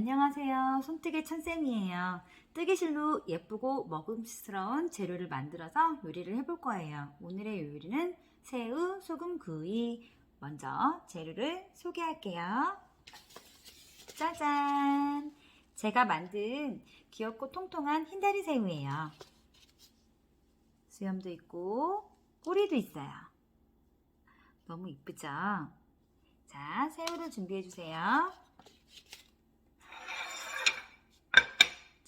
안녕하세요. 손뜨개 천쌤이에요. 뜨개실로 예쁘고 먹음직스러운 재료를 만들어서 요리를 해볼 거예요. 오늘의 요리는 새우 소금 구이. 먼저 재료를 소개할게요. 짜잔! 제가 만든 귀엽고 통통한 흰다리 새우예요. 수염도 있고 꼬리도 있어요. 너무 이쁘죠? 자, 새우를 준비해 주세요.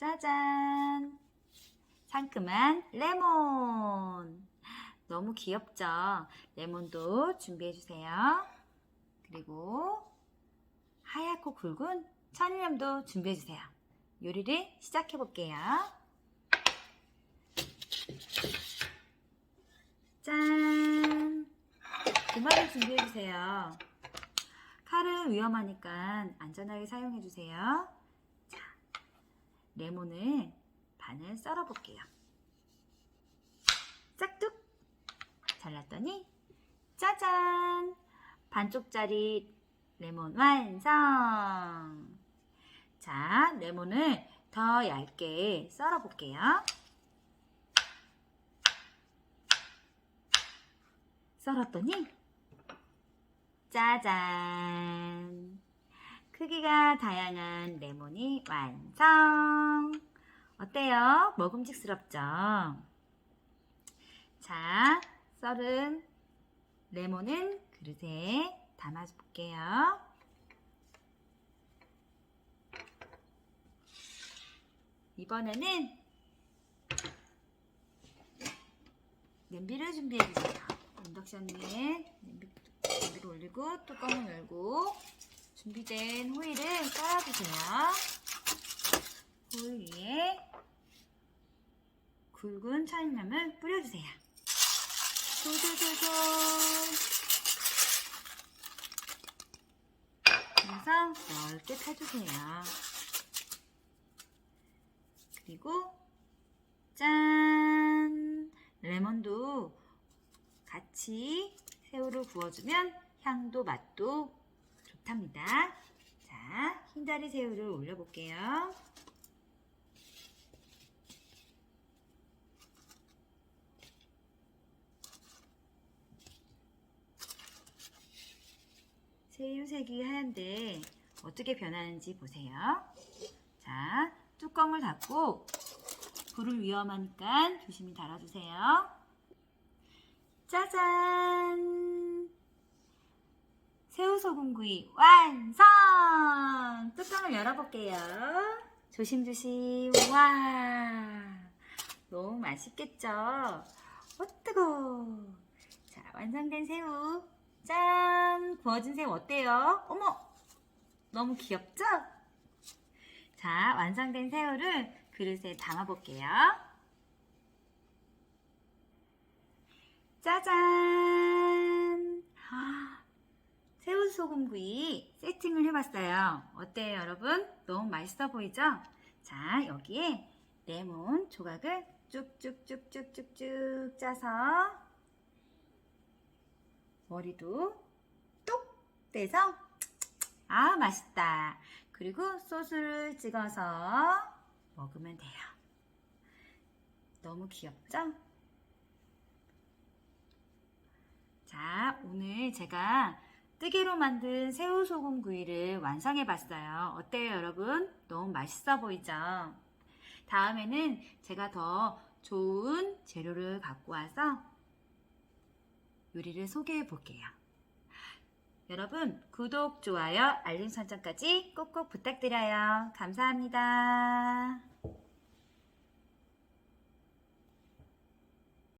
짜잔! 상큼한 레몬! 너무 귀엽죠? 레몬도 준비해주세요. 그리고 하얗고 굵은 천일염도 준비해주세요. 요리를 시작해볼게요. 짠! 도마를 준비해주세요. 칼은 위험하니까 안전하게 사용해주세요. 자, 레몬을 반을 썰어 볼게요. 짝뚝 잘랐더니 짜잔 반쪽짜리 레몬 완성. 자, 레몬을 더 얇게 썰어 볼게요. 썰었더니 짜잔. 크기가 다양한 레몬이 완성. 어때요? 먹음직스럽죠? 자, 썰은 레몬은 그릇에 담아볼게요. 이번에는 냄비를 준비해주세요. 인덕션 위에 냄비, 냄비를 올리고 뚜껑을 열고 준비된 호일을 깔아주세요. 호일 위에 굵은 차인염을 뿌려주세요. 솔솔솔솔 그래서 넓게 타주세요. 그리고 짠! 레몬도 같이 새우를 구워주면 향도 맛도 좋답니다. 자, 흰다리 새우를 올려볼게요. 새우색이 하얀데 어떻게 변하는지 보세요. 자, 뚜껑을 닫고 불을 위험하니까 조심히 달아주세요. 짜잔! 새우 소금구이 완성! 뚜껑을 열어볼게요. 조심조심. 와! 너무 맛있겠죠? 어, 뜨거! 자, 완성된 새우. 짠! 구워진 새우 어때요? 어머! 너무 귀엽죠? 자, 완성된 새우를 그릇에 담아볼게요. 짜잔! 소금구이 세팅을 해봤어요. 어때요, 여러분? 너무 맛있어 보이죠? 자, 여기에 레몬 조각을 쭉쭉쭉쭉쭉쭉 짜서 머리도 똑 떼서 아 맛있다. 그리고 소스를 찍어서 먹으면 돼요. 너무 귀엽죠? 자, 오늘 제가 뜨개로 만든 새우 소금 구이를 완성해 봤어요. 어때요, 여러분? 너무 맛있어 보이죠? 다음에는 제가 더 좋은 재료를 갖고 와서 요리를 소개해 볼게요. 여러분, 구독, 좋아요, 알림 설정까지 꼭꼭 부탁드려요. 감사합니다.